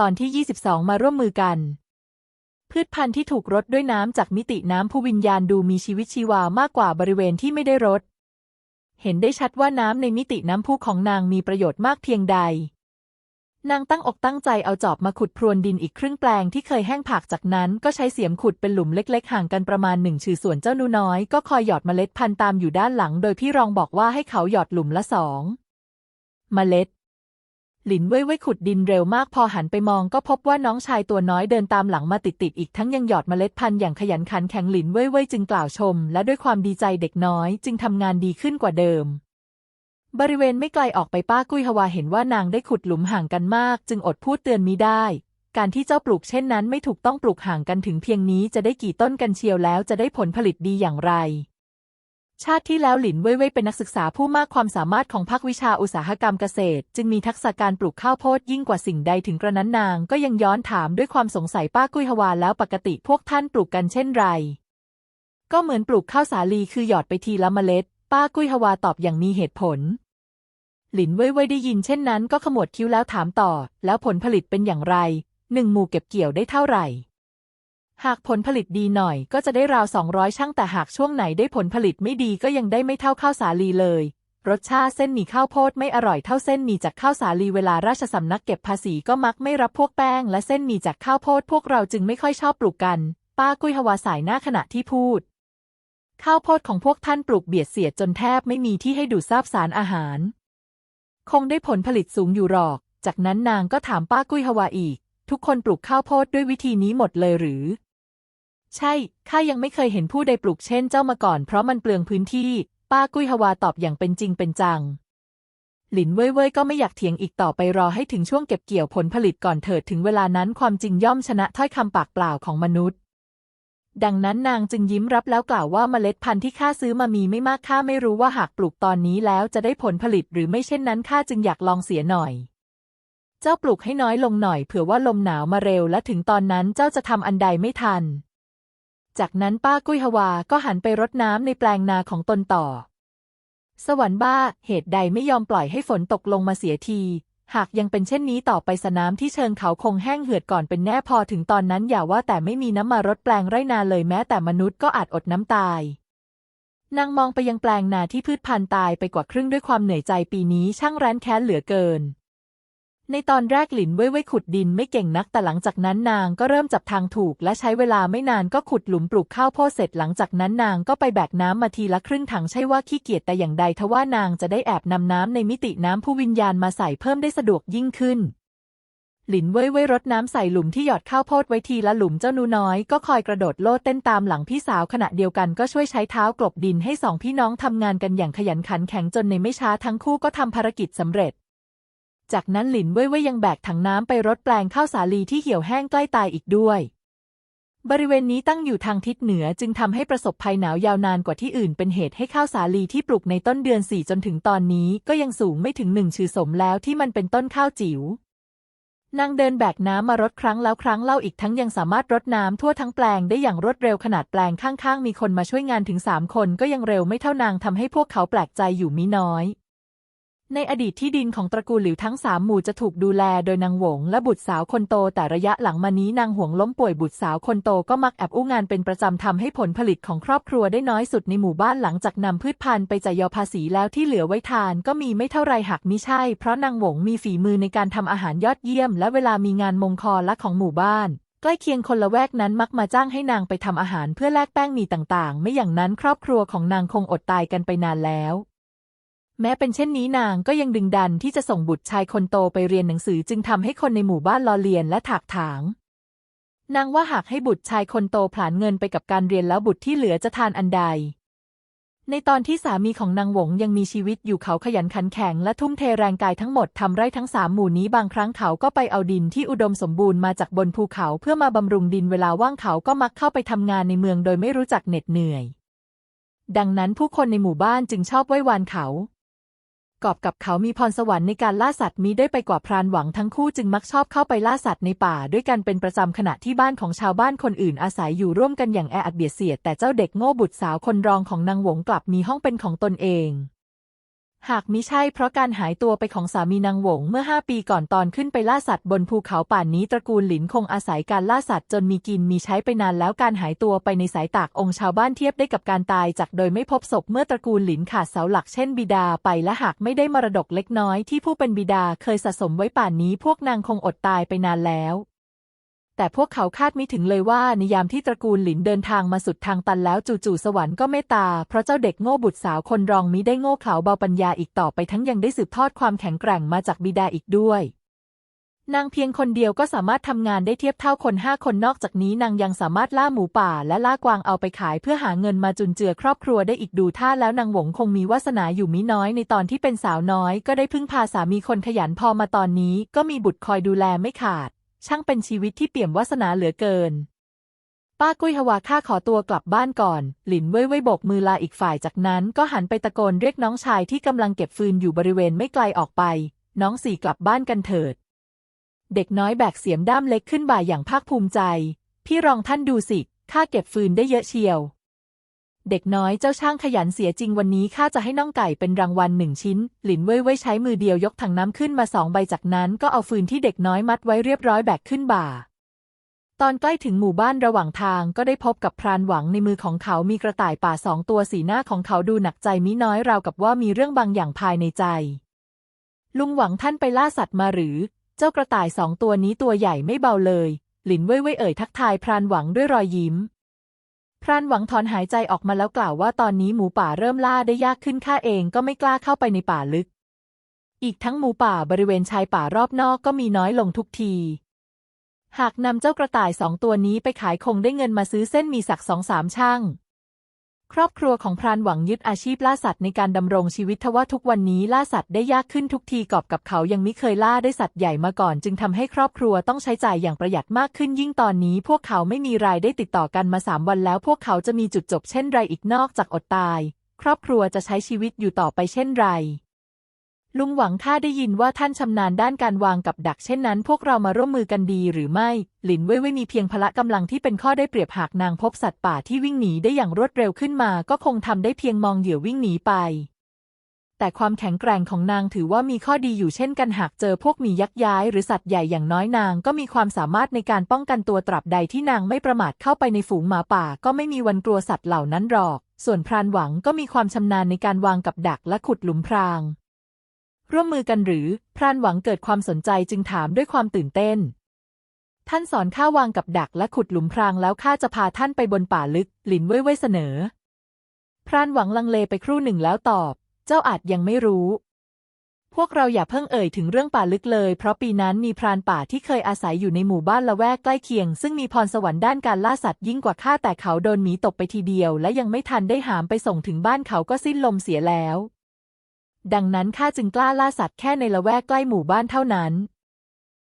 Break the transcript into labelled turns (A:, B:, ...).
A: ตอนที่ 22 มาร่วมมือกัน พืชพันธุ์ที่ถูกรดด้วยน้ำจากมิติน้ำผู้วิญญาณดูมีชีวิตชีวามากกว่าบริเวณที่ไม่ได้รด เห็นได้ชัดว่าน้ำในมิติน้ำพุของนางมีประโยชน์มากเพียงใด นางตั้งอกตั้งใจเอาจอบมาขุดพรวนดินอีกครึ่งแปลงที่เคยแห้งผากจากนั้นก็ใช้เสียมขุดเป็นหลุมเล็ก ๆ ห่างกันประมาณหนึ่งชื่อส่วนเจ้าหนูน้อยก็คอยหยอดเมล็ดพันธุ์ตามอยู่ด้านหลัง โดยพี่รองบอกว่าให้เขาหยอดหลุมละสองเมล็ด หลินเว่ยเว่ยขุดดินเร็วมากพอหันไปมองก็พบว่าน้องชายตัวน้อยเดินตามหลังมาติดๆอีกทั้งยังหยอดเมล็ดพันธุ์อย่างขยันขันแข็งหลินเว่ยเว่ยจึงกล่าวชม และด้วยความดีใจเด็กน้อยจึงทำงานดีขึ้นกว่าเดิม บริเวณไม่ไกลออกไปป้ากุ้ยฮวาเห็นว่านางได้ขุดหลุมห่างกันมาก จึงอดพูดเตือนมิได้ การที่เจ้าปลูกเช่นนั้นไม่ถูกต้องปลูกห่างกันถึงเพียงนี้จะได้กี่ต้นกันเชียวแล้วจะได้ผลผลิตดีอย่างไร ชาติที่แล้วหลินเว่ยเว่ยเป็นนักศึกษาผู้มากความสามารถของภาควิชาอุตสาหกรรมเกษตร จึงมีทักษะการปลูกข้าวโพดยิ่งกว่าสิ่งใดถึงกระนั้นนาง ก็ยังย้อนถามด้วยความสงสัยป้ากุ้ยฮวาแล้วปกติพวกท่านปลูกกันเช่นไร ก็เหมือนปลูกข้าวสาลีคือหยอดไปทีละเมล็ด ป้ากุ้ยฮวาตอบอย่างมีเหตุผล หลินเว่ยเว่ยได้ยินเช่นนั้น ก็ขมวดคิ้วแล้วถามต่อ แล้วผลผลิตเป็นอย่างไรหนึ่งหมู่เก็บเกี่ยวได้เท่าไหร่ หากผลผลิตดีหน่อยก็จะได้ราวสองร้อยช่างแต่หากช่วงไหนได้ผลผลิตไม่ดีก็ยังได้ไม่เท่าข้าวสาลีเลย รสชาติเส้นหมี่ข้าวโพดไม่อร่อยเท่าเส้นหมี่จากข้าวสาลีเวลาราชสำนักเก็บภาษีก็มักไม่รับพวกแป้ง และเส้นหมี่จากข้าวโพดพวกเราจึงไม่ค่อยชอบปลูกกัน ป้ากุ้ยฮวาสายหน้าขณะที่พูด ข้าวโพดของพวกท่านปลูกเบียดเสียดจนแทบไม่มีที่ให้ดูดซาบสารอาหาร คงได้ผลผลิตสูงอยู่หรอก จากนั้นนางก็ถามป้ากุ้ยฮวาอีกทุกคนปลูกข้าวโพดด้วยวิธีนี้หมดเลยหรือ ใช่ ข้ายังไม่เคยเห็นผู้ใดปลูกเช่นเจ้ามาก่อนเพราะมันเปลืองพื้นที่ ป้ากุ้ยฮวาตอบอย่างเป็นจริงเป็นจัง หลินเว่ยเว่ยก็ไม่อยากเถียงอีกต่อไปรอให้ถึงช่วงเก็บเกี่ยวผลผลิตก่อนเถิดถึงเวลานั้นความจริงย่อมชนะถ้อยคำปากเปล่าของมนุษย์ ดังนั้นนางจึงยิ้มรับแล้วกล่าวว่าเมล็ดพันธุ์ที่ข้าซื้อมามีไม่มากข้าไม่รู้ว่าหากปลูกตอนนี้แล้วจะได้ผลผลิตหรือไม่เช่นนั้นข้าจึงอยากลองเสียหน่อยเจ้าปลูกให้น้อยลงหน่อยเผื่อว่าลมหนาวมาเร็วและถึงตอนนั้นเจ้าจะทำอันใดไม่ทัน จากนั้นป้ากุ้ยฮวาก็หันไปรดน้ำในแปลงนาของตนต่อ สวรรค์บ้าเหตุใดไม่ยอมปล่อยให้ฝนตกลงมาเสียที หากยังเป็นเช่นนี้ต่อไปสนามที่เชิงเขาคงแห้งเหือดก่อนเป็นแน่พอถึงตอนนั้นอย่าว่าแต่ไม่มีน้ำมารดแปลงไร่นาเลยแม้แต่มนุษย์ก็อาจอดน้ำตายนางมองไปยังแปลงนาที่พืชพันธุ์ตายไปกว่าครึ่งด้วยความเหนื่อยใจปีนี้ช่างแร้นแค้นเหลือเกิน ในตอนแรกหลินเว่ยเว่ยขุดดินไม่เก่งนักแต่หลังจากนั้นนางก็เริ่มจับทางถูก และใช้เวลาไม่นานก็ขุดหลุมปลูกข้าวโพดเสร็จหลังจากนั้นนางก็ไปแบกน้ำมาทีละครึ่งถังใช่ว่าขี้เกียจแต่อย่างใดทว่านางจะได้แอบนำน้ำในมิติน้ำผู้วิญญาณมาใส่เพิ่มได้สะดวกยิ่งขึ้น หลินเว่ยเว่ยรดน้ำใส่หลุมที่หยอดข้าวโพดไว้ทีละหลุมเจ้าหนูน้อยก็คอยกระโดดโลดเต้นตามหลังพี่สาวขณะเดียวกันก็ช่วยใช้เท้ากลบดินให้สองพี่น้องทำงานกันอย่างขยันขันแข็งจนในไม่ช้าทั้งคู่ก็ทำภารกิจสำเร็จ จากนั้นหลินเว่ยเว่ยยังแบกถังน้ำไปรดแปลงข้าวสาลีที่เหี่ยวแห้งใกล้ตายอีกด้วย บริเวณนี้ตั้งอยู่ทางทิศเหนือจึงทำให้ประสบภัยหนาวยาวนานกว่าที่อื่น เป็นเหตุให้ข้าวสาลีที่ปลูกในต้นเดือนสี่จนถึงตอนนี้ก็ยังสูงไม่ถึงหนึ่งชื่อสมแล้วที่มันเป็นต้นข้าวจิ๋วนางเดินแบกน้ำมารดครั้งแล้วครั้งเล่าอีกทั้งยังสามารถรดน้ำทั่วทั้งแปลงได้อย่างรวดเร็วขนาดแปลงข้างๆ มีคนมาช่วยงานถึงสามคนก็ยังเร็วไม่เท่านางทำให้พวกเขาแปลกใจอยู่มิน้อย ในอดีตที่ดินของตระกูลหลิวทั้งสามหมู่จะถูกดูแลโดยนางหวงและบุตรสาวคนโต แต่ระยะหลังมานี้นางหวงล้มป่วยบุตรสาวคนโตก็มักแอบอู้งานเป็นประจำทำให้ผลผลิตของครอบครัวได้น้อยสุดในหมู่บ้านหลังจากนำพืชพันธุ์ไปจ่ายยอภาษีแล้วที่เหลือไว้ทานก็มีไม่เท่าไรหากมิใช่ เพราะนางหวงมีฝีมือในการทำอาหารยอดเยี่ยม และเวลามีงานมงคลและของหมู่บ้านใกล้เคียงคนละแวกนั้นมักมาจ้างให้นางไปทำอาหารเพื่อแลกแป้งมีต่างๆ ไม่อย่างนั้นครอบครัวของนางคงอดตายกันไปนานแล้ว แม้เป็นเช่นนี้นางก็ยังดึงดันที่จะส่งบุตรชายคนโตไปเรียนหนังสือจึงทำให้คนในหมู่บ้านรอเรียนและถากถาง นางว่าหากให้บุตรชายคนโตผลาญเงินไปกับการเรียนแล้วบุตรที่เหลือจะทานอันใด ในตอนที่สามีของนางหวงยังมีชีวิตอยู่เขาขยันขันแข็งและทุ่มเทแรงกายทั้งหมดทำไร่ทั้งสามหมู่นี้บางครั้งเขาก็ไปเอาดินที่อุดมสมบูรณ์มาจากบนภูเขาเพื่อมาบำรุงดินเวลาว่างเขาก็มักเข้าไปทำงานในเมืองโดยไม่รู้จักเหน็ดเหนื่อยดังนั้นผู้คนในหมู่บ้านจึงชอบไหว้วานเขา กอบกับเขามีพรสวรรค์ในการล่าสัตว์มีได้ไปกว่าพรานหวังทั้งคู่จึงมักชอบเข้าไปล่าสัตว์ในป่าด้วยกันเป็นประจำขณะที่บ้านของชาวบ้านคนอื่นอาศัยอยู่ร่วมกันอย่างแออัดเบียดเสียดแต่เจ้าเด็กโง่บุตรสาวคนรองของนางหวงกลับมีห้องเป็นของตนเอง หากมิใช่เพราะการหายตัวไปของสามีนางหวงเมื่อห้าปีก่อนตอนขึ้นไปล่าสัตว์บนภูเขาป่านนี้ตระกูลหลินคงอาศัยการล่าสัตว์จนมีกินมีใช้ไปนานแล้วการหายตัวไปในสายตากองค์ชาวบ้านเทียบได้กับการตายจากโดยไม่พบศพเมื่อตระกูลหลินขาดเสาหลักเช่นบิดาไปและหากไม่ได้มรดกเล็กน้อยที่ผู้เป็นบิดาเคยสะสมไว้ป่านนี้พวกนางคงอดตายไปนานแล้ว แต่พวกเขาคาดไม่ถึงเลยว่าในยามที่ตระกูลหลินเดินทางมาสุดทางตันแล้วจู่ๆสวรรค์ก็เมตตา เพราะเจ้าเด็กโง่บุตรสาวคนรองมิได้โง่เขลาเบาปัญญาอีกต่อไปทั้งยังได้สืบทอดความแข็งแกร่งมาจากบิดาอีกด้วย นางเพียงคนเดียวก็สามารถทำงานได้เทียบเท่าคนห้าคนนอกจากนี้นางยังสามารถล่าหมูป่าและล่ากวางเอาไปขายเพื่อหาเงินมาจุนเจือครอบครัวได้อีกดูท่าแล้วนางหวงคงมีวาสนาอยู่มิน้อยในตอนที่เป็นสาวน้อย ก็ได้พึ่งพาสามีคนขยันพอมาตอนนี้ ก็มีบุตรคอยดูแลไม่ขาด ช่างเป็นชีวิตที่เปี่ยมวาสนาเหลือเกิน ป้ากุ้ยฮวาข้าขอตัวกลับบ้านก่อน หลินเว่ยเว่ยโบกมือลาอีกฝ่ายจากนั้นก็หันไปตะโกนเรียกน้องชายที่กำลังเก็บฟืนอยู่บริเวณไม่ไกลออกไป น้องสี่กลับบ้านกันเถิด เด็กน้อยแบกเสียมด้ามเล็กขึ้นบ่ายอย่างภาคภูมิใจ พี่รองท่านดูสิข้าเก็บฟืนได้เยอะเชียว เด็กน้อยเจ้าช่างขยันเสียจริงวันนี้ข้าจะให้น้องไก่เป็นรางวัลหนึ่งชิ้น หลินเว่ยเว่ยใช้มือเดียวยกถังน้ำขึ้นมาสองใบจากนั้นก็เอาฟืนที่เด็กน้อยมัดไว้เรียบร้อยแบกขึ้นบ่า ตอนใกล้ถึงหมู่บ้านระหว่างทางก็ได้พบกับพรานหวังในมือของเขามีกระต่ายป่าสองตัวสีหน้าของเขาดูหนักใจมิน้อยราวกับว่ามีเรื่องบางอย่างภายในใจ ลุงหวังท่านไปล่าสัตว์มาหรือ เจ้ากระต่ายสองตัวนี้ตัวใหญ่ไม่เบาเลย หลินเว่ยเว่ยเอ่ยทักทายพรานหวังด้วยรอยยิ้ม พรานหวังถอนหายใจออกมาแล้วกล่าวว่าตอนนี้หมูป่าเริ่มล่าได้ยากขึ้นข้าเองก็ไม่กล้าเข้าไปในป่าลึก อีกทั้งหมูป่าบริเวณชายป่ารอบนอกก็มีน้อยลงทุกที หากนำเจ้ากระต่ายสองตัวนี้ไปขายคงได้เงินมาซื้อเส้นมีสักสองสามช่าง ครอบครัวของพรานหวังยึดอาชีพล่าสัตว์ในการดำรงชีวิตทว่าทุกวันนี้ล่าสัตว์ได้ยากขึ้นทุกทีกอบกับเขายังไม่เคยล่าได้สัตว์ใหญ่มาก่อน จึงทำให้ครอบครัวต้องใช้จ่ายอย่างประหยัดมากขึ้น ยิ่งตอนนี้พวกเขาไม่มีรายได้ติดต่อกันมาสามวันแล้ว พวกเขาจะมีจุดจบเช่นไรอีกนอกจากอดตาย ครอบครัวจะใช้ชีวิตอยู่ต่อไปเช่นไร ลุงหวังข้าได้ยินว่าท่านชำนาญด้านการวางกับดักเช่นนั้น พวกเรามาร่วมมือกันดีหรือไม่ หลินเว่ยเว่ยมีเพียงพละกำลังที่เป็นข้อได้เปรียบหากนางพบสัตว์ป่าที่วิ่งหนีได้อย่างรวดเร็วขึ้นมา ก็คงทำได้เพียงมองเหยื่อวิ่งหนีไป แต่ความแข็งแกร่งของนางถือว่ามีข้อดีอยู่เช่นกันหากเจอพวกมียักษ์ย้ายหรือสัตว์ใหญ่อย่างน้อยนาง ก็มีความสามารถในการป้องกันตัวตราบใดที่นางไม่ประมาทเข้าไปในฝูงหมาป่า ก็ไม่มีวันกลัวสัตว์เหล่านั้นหรอก ส่วนพรานหวังก็มีความชำนาญในการวางกับดักและขุดหลุมพราง ร่วมมือกันหรือ พรานหวังเกิดความสนใจจึงถามด้วยความตื่นเต้น ท่านสอนข้าวางกับดักและขุดหลุมพรางแล้วข้าจะพาท่านไปบนป่าลึก หลินเว่ยเว่ยเสนอ พรานหวังลังเลไปครู่หนึ่งแล้วตอบ เจ้าอาจยังไม่รู้ พวกเราอย่าเพิ่งเอ่ยถึงเรื่องป่าลึกเลย เพราะปีนั้นมีพรานป่าที่เคยอาศัยอยู่ในหมู่บ้านละแวกใกล้เคียง ซึ่งมีพรสวรรค์ด้านการล่าสัตว์ยิ่งกว่าข้าแต่เขาโดนหมีตกไปทีเดียว และยังไม่ทันได้หามไปส่งถึงบ้านเขาก็สิ้นลมเสียแล้ว ดังนั้นข้าจึงกล้าล่าสัตว์แค่ในละแวกใกล้หมู่บ้านเท่านั้น